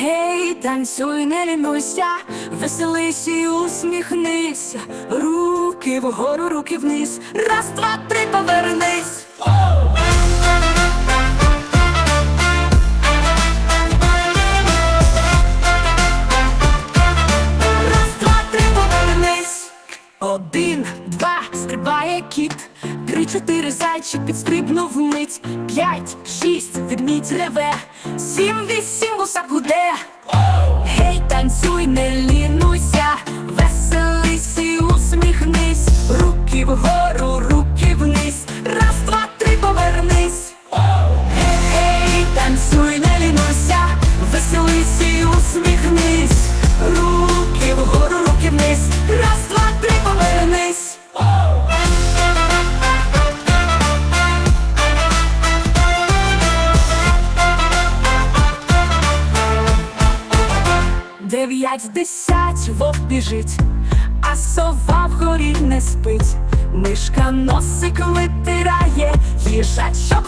Гей, танцюй, не лінуйся, веселись і усміхнися. Руки вгору, руки вниз. Раз, два, три, повернись. Один, два, стрибає кіт. Три, чотири, зайчик підстрибнув мить. П'ять, шість, ведмідь реве. Сім, вісім, гусак буде, Гей, танцюй, не лінуйся, веселись і усміхнись. Руки вгору, руки вниз. Раз, два, три, повернись. Гей, танцюй, не лінуйся, веселись і усміхнись. Дев'ять десять вовк біжить, а сова вгорі не спить. Мишка носик витирає, їжачок